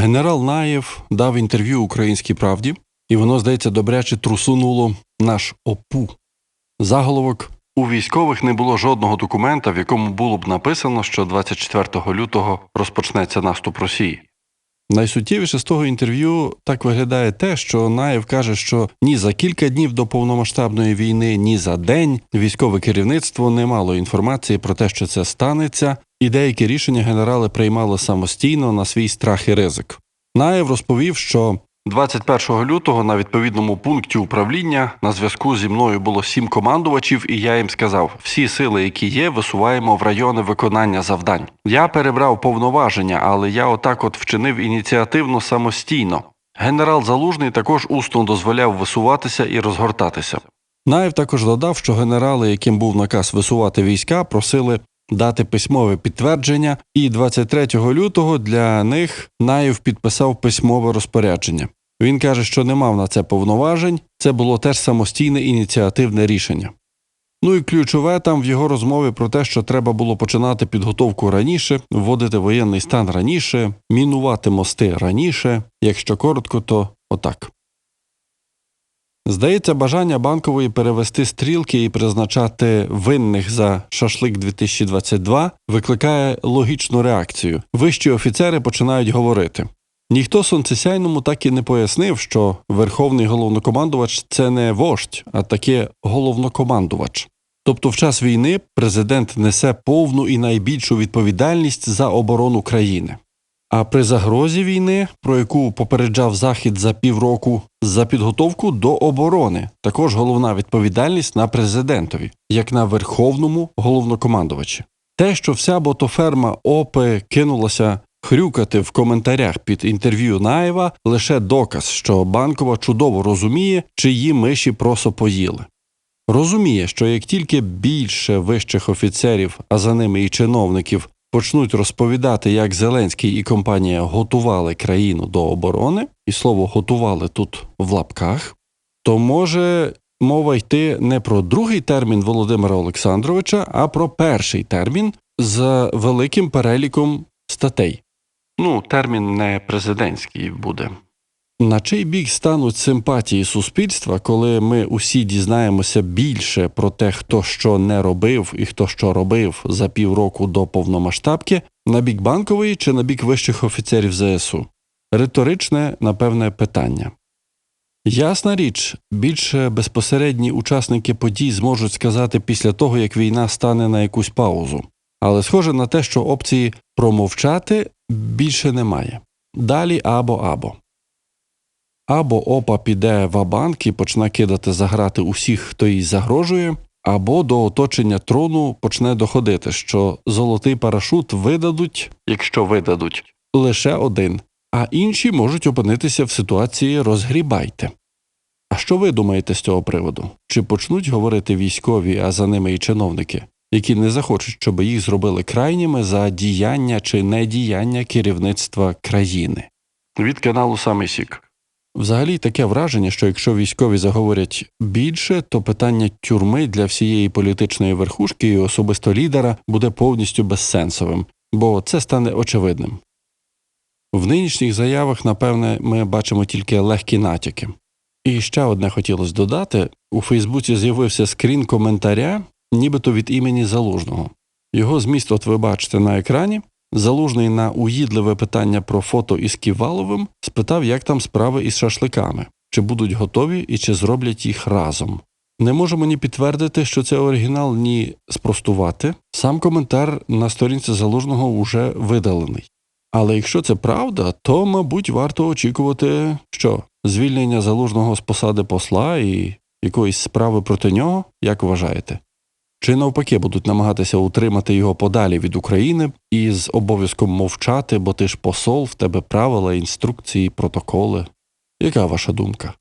Генерал Наєв дав інтерв'ю Українській правді, і воно, здається, добряче трусунуло наш ОПУ. Заголовок у військових не було жодного документа, в якому було б написано, що 24 лютого розпочнеться наступ Росії. Найсуттєвіше з того інтерв'ю так виглядає те, що Наєв каже, що ні за кілька днів до повномасштабної війни, ні за день військове керівництво не мало інформації про те, що це станеться, і деякі рішення генерали приймали самостійно на свій страх і ризик. Наєв розповів, що 21 лютого на відповідному пункті управління на зв'язку зі мною було сім командувачів, і я їм сказав: всі сили, які є, висуваємо в райони виконання завдань. Я перебрав повноваження, але я отак от вчинив ініціативно самостійно. Генерал Залужний також усно дозволяв висуватися і розгортатися. Наєв також додав, що генерали, яким був наказ висувати війська, просили дати письмове підтвердження, і 23 лютого для них Наєв підписав письмове розпорядження. Він каже, що не мав на це повноважень, це було теж самостійне ініціативне рішення. Ну і ключове там в його розмові про те, що треба було починати підготовку раніше, вводити воєнний стан раніше, мінувати мости раніше, якщо коротко, то отак. Здається, бажання банкової перевести стрілки і призначати винних за шашлик 2022 викликає логічну реакцію. Вищі офіцери починають говорити. Ніхто сонцесяйному так і не пояснив, що верховний головнокомандувач це не вождь, а таке головнокомандувач. Тобто, в час війни президент несе повну і найбільшу відповідальність за оборону країни. А при загрозі війни, про яку попереджав Захід за півроку, за підготовку до оборони, також головна відповідальність на президентові, як на верховному головнокомандувачі. Те, що вся ботоферма ОПИ кинулася хрюкати в коментарях під інтерв'ю Наєва, лише доказ, що банкова чудово розуміє, чиї миші просо поїли. Розуміє, що як тільки більше вищих офіцерів, а за ними і чиновників, почнуть розповідати, як Зеленський і компанія готували країну до оборони, і слово готували тут в лапках, то може мова йти не про другий термін Володимира Олександровича, а про перший термін з великим переліком статей. Ну, термін не президентський буде. На чий бік стануть симпатії суспільства, коли ми усі дізнаємося більше про те, хто що не робив і хто що робив за півроку до повномасштабки, на бік банкової чи на бік вищих офіцерів ЗСУ? Риторичне, напевне, питання. Ясна річ, більш безпосередні учасники подій зможуть сказати після того, як війна стане на якусь паузу. Але схоже на те, що опції промовчати більше немає. Далі або або. Або ОПА піде в абанк і почне кидати за грати усіх, хто їй загрожує, або до оточення трону почне доходити, що золотий парашут видадуть, якщо видадуть, лише один, а інші можуть опинитися в ситуації розгрібайте. А що ви думаєте з цього приводу? Чи почнуть говорити військові, а за ними і чиновники, які не захочуть, щоб їх зробили крайніми за діяння чи недіяння керівництва країни? Від каналу Самий Сік. Взагалі таке враження, що якщо військові заговорять більше, то питання тюрми для всієї політичної верхушки і особисто лідера буде повністю безсенсовим, бо це стане очевидним. В нинішніх заявах, напевне, ми бачимо тільки легкі натяки. І ще одне хотілося додати: у Фейсбуці з'явився скрін коментаря, нібито від імені Залужного. Його зміст, от ви бачите на екрані. Залужний на уїдливе питання про фото із Ківаловим спитав, як там справи із шашликами, чи будуть готові і чи зроблять їх разом. Не можемо ні підтвердити, що це оригінал, ні спростувати. Сам коментар на сторінці залужного уже видалений. Але якщо це правда, то, мабуть, варто очікувати, що звільнення залужного з посади посла і якоїсь справи проти нього, як вважаєте? Чи навпаки будуть намагатися утримати його подалі від України і з обов'язком мовчати, бо ти ж посол, в тебе правила, інструкції, протоколи? Яка ваша думка?